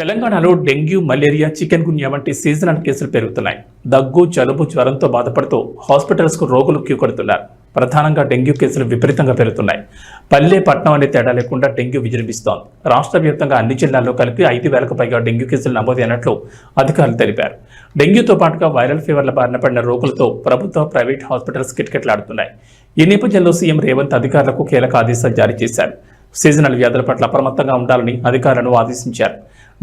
తెలంగాణలో dengue malaria chicken గున్యా వంటి seasonal కేసులు పెరుగుతున్నాయి. దగ్గు జలుబు జ్వరంతో బాధపడుతూ హాస్పిటల్స్కు రోగులు క్యూ కడుతున్నారు. ప్రధానంగా డెంగ్యూ కేసులు విపరీతంగా పెరుగుతున్నాయి. పల్లె పట్నం అనే తేడా లేకుండా డెంగ్యూ విజృంభిస్తోంది. రాష్ట్ర వ్యాప్తంగా అన్ని జిల్లాల్లో కలిపి ఐదు వేలకు పైగా డెంగ్యూ కేసులు నమోదైనట్లు అధికారులు తెలిపారు. డెంగ్యూతో పాటుగా వైరల్ ఫీవర్ల బారిన పడిన రోగులతో ప్రభుత్వ ప్రైవేట్ హాస్పిటల్స్ కిటకిటలాడుతున్నాయి. ఈ నేపథ్యంలో సీఎం రేవంత్ అధికారులకు కీలక ఆదేశాలు జారీ చేశారు. సీజనల్ వ్యాధుల పట్ల అప్రమత్తంగా ఉండాలని అధికారులను ఆదేశించారు.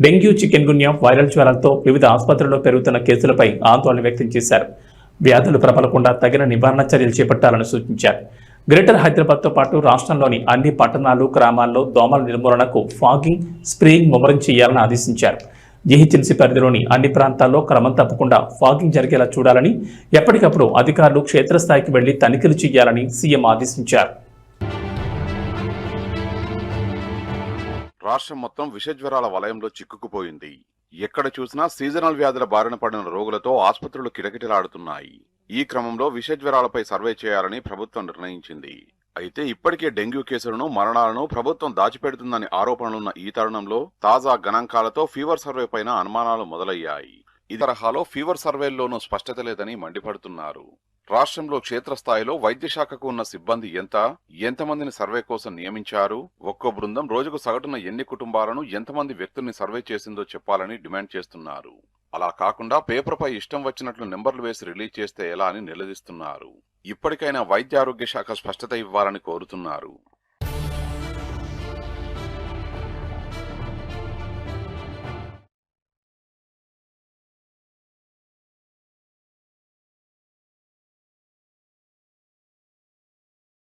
డెంగ్యూ చికెన్ గున్యా వైరల్ జ్వరాలతో వివిధ ఆసుపత్రుల్లో పెరుగుతున్న కేసులపై ఆందోళన వ్యక్తం చేశారు. వ్యాధులు ప్రబలకుండా తగిన నివారణ చర్యలు చేపట్టాలని సూచించారు. గ్రేటర్ హైదరాబాద్తో పాటు రాష్ట్రంలోని అన్ని పట్టణాలు గ్రామాల్లో దోమల నిర్మూలనకు ఫాగింగ్ స్ప్రేయింగ్ ముమ్మరం చేయాలని ఆదేశించారు. జిహెచ్ఎంసీ పరిధిలోని అన్ని ప్రాంతాల్లో క్రమం తప్పకుండా ఫాగింగ్ జరిగేలా చూడాలని ఎప్పటికప్పుడు అధికారులు క్షేత్రస్థాయికి వెళ్ళి తనిఖీలు చేయాలని సీఎం ఆదేశించారు. రాష్ట్రం మొత్తం విషజ్వరాల వలయంలో చిక్కుకుపోయింది. ఎక్కడ చూసినా సీజనల్ వ్యాధుల బారిన పడిన రోగులతో ఆసుపత్రులు కిటకిటలాడుతున్నాయి. ఈ క్రమంలో విషజ్వరాలపై సర్వే చేయాలని ప్రభుత్వం నిర్ణయించింది. అయితే ఇప్పటికే డెంగ్యూ కేసులను మరణాలను ప్రభుత్వం దాచిపెడుతుందని ఆరోపణలున్న ఈ తరుణంలో తాజా గణాంకాలతో ఫీవర్ సర్వే పైన అనుమానాలు మొదలయ్యాయి. ఈ తరహాలో ఫీవర్ సర్వేల్లోనూ స్పష్టత లేదని మండిపడుతున్నారు. రాష్ట్రంలో క్షేత్రస్థాయిలో వైద్యశాఖకు ఉన్న సిబ్బంది ఎంత? ఎంతమందిని సర్వే కోసం నియమించారు? ఒక్కో బృందం రోజుకు సగటున ఎన్ని కుటుంబాలను ఎంతమంది వ్యక్తుల్ని సర్వే చేసిందో చెప్పాలని డిమాండ్ చేస్తున్నారు. అలా కాకుండా పేపర్పై ఇష్టం వచ్చినట్లు నెంబర్లు వేసి రిలీజ్ చేస్తే ఎలా అని నిలదీస్తున్నారు. ఇప్పటికైనా వైద్య ఆరోగ్య శాఖ స్పష్టత ఇవ్వాలని కోరుతున్నారు.